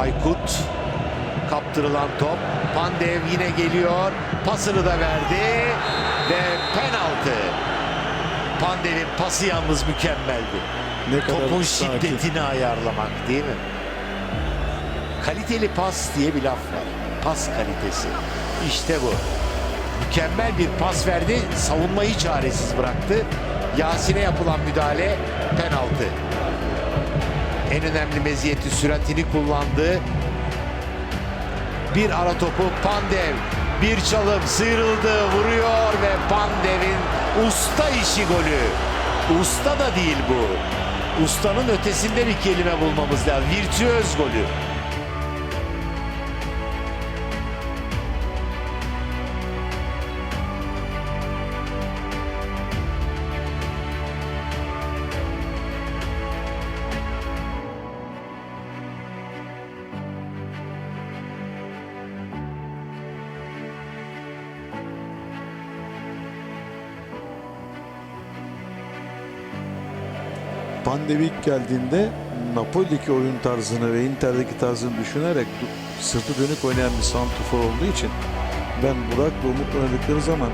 Aykut kaptırılan top. Pandev yine geliyor. Pasını da verdi ve penaltı. Pandev'in pası yalnız mükemmeldi. Ne kadar Topun sakin. şiddetini ayarlamak değil mi? Kaliteli pas diye bir laf var. Pas kalitesi. İşte bu. Mükemmel bir pas verdi. Savunmayı çaresiz bıraktı. Yasin'e yapılan müdahale penaltı. En önemli meziyeti süratini kullandı. Bir ara topu Pandev. Bir çalım sıyrıldı, vuruyor ve Pandev'in usta işi golü. Usta da değil bu. Ustanın ötesinde bir kelime bulmamız lazım. Virtüöz golü. Pandev ilk geldiğinde Napoli'deki oyun tarzını ve Inter'deki tarzını düşünerek sırtı dönük oynayan bir santrfor olduğu için ben Burak'la Umut oynadıkları zaman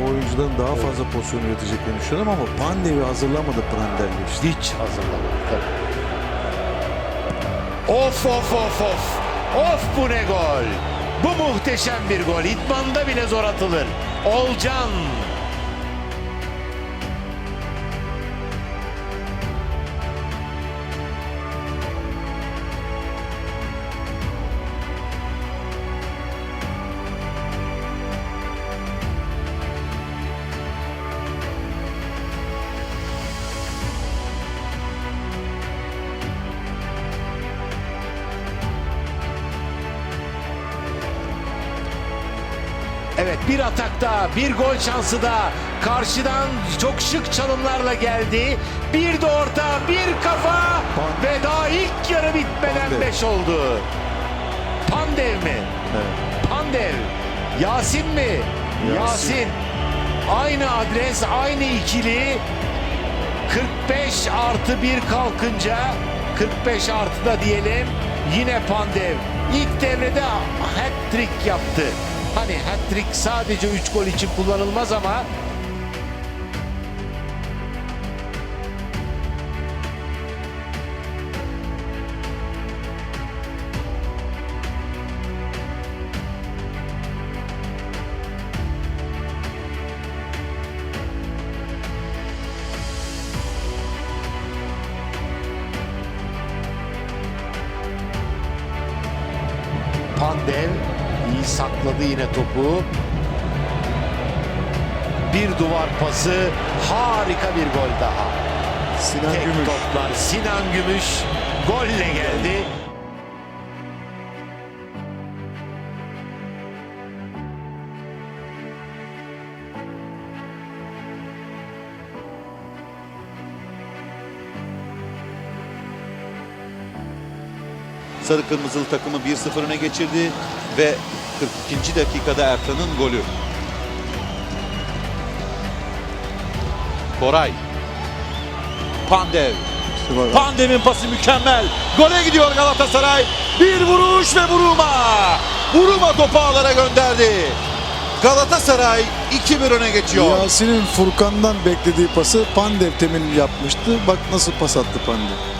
o oyuncuların daha fazla pozisyon üreteceklerini düşünüyorum ama Pandev'i hazırlamadı Prandelli işte. Hiç hazırlamadı tabii. Of of of of. Of bu ne gol. Bu muhteşem bir gol. İtmanda bile zor atılır. Olcan. Bir atak daha, bir gol şansı da karşıdan çok şık çalımlarla geldi. Bir de orta, bir kafa Pan- ve daha ilk yarı bitmeden Pandev. 5 oldu. Pandev mi? Evet. Pandev. Yasin mi? Yasin. Yasin. Aynı adres, aynı ikili. 45 artı 1 kalkınca 45 artı da diyelim yine Pandev. İlk devrede hat-trick yaptı. Hani hat-trick sadece 3 gol için kullanılmaz ama sakladı yine topu. Bir duvar pası, harika bir gol daha. Sinan Tek Gümüş. toplar Sinan Gümüş golle geldi. Sarı Kırmızılı takımı 1-0 öne geçirdi ve 42. dakikada Ertan'ın golü. Koray. Pandev. Pandev'in pası mükemmel. Gole gidiyor Galatasaray. Bir vuruş ve Buruma. Buruma topu ağlara gönderdi. Galatasaray 2-1 öne geçiyor. Yasin'in Furkan'dan beklediği pası Pandev temin yapmıştı. Bak nasıl pas attı Pandev.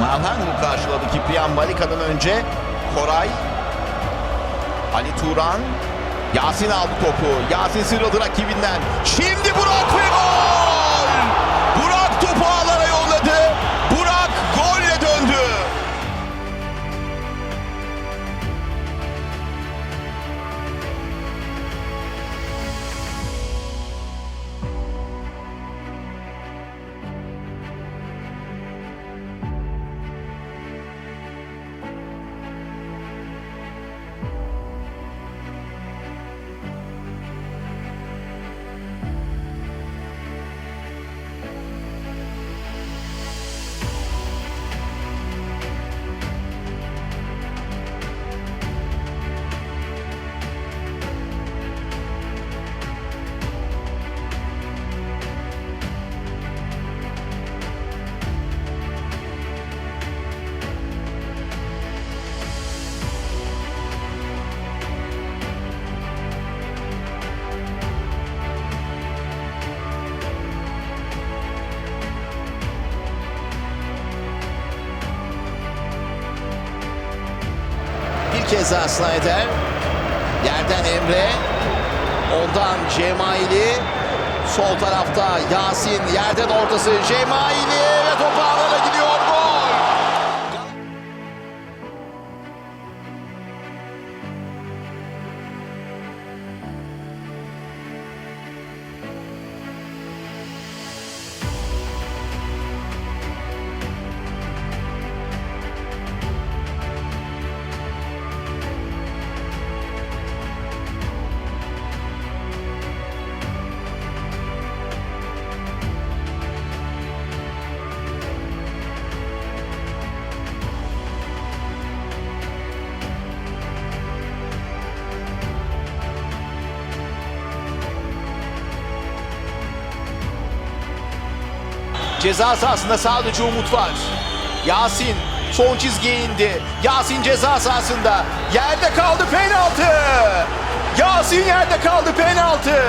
Malhangu karşıladı Kipriyan Balika'dan önce. Koray. Ali Turan. Yasin aldı topu. Yasin sıyrıldı rakibinden. Şimdi Burak ve gol! Bir kez daha Snyder. Yerden Emre. Ondan Cemaili. Sol tarafta Yasin. Yerden ortası Cemaili. Ve topu ağlara gidiyor. Ceza sahasında sadece Umut var. Yasin son çizgiye indi. Yasin ceza sahasında. Yerde kaldı penaltı. Yasin yerde kaldı penaltı.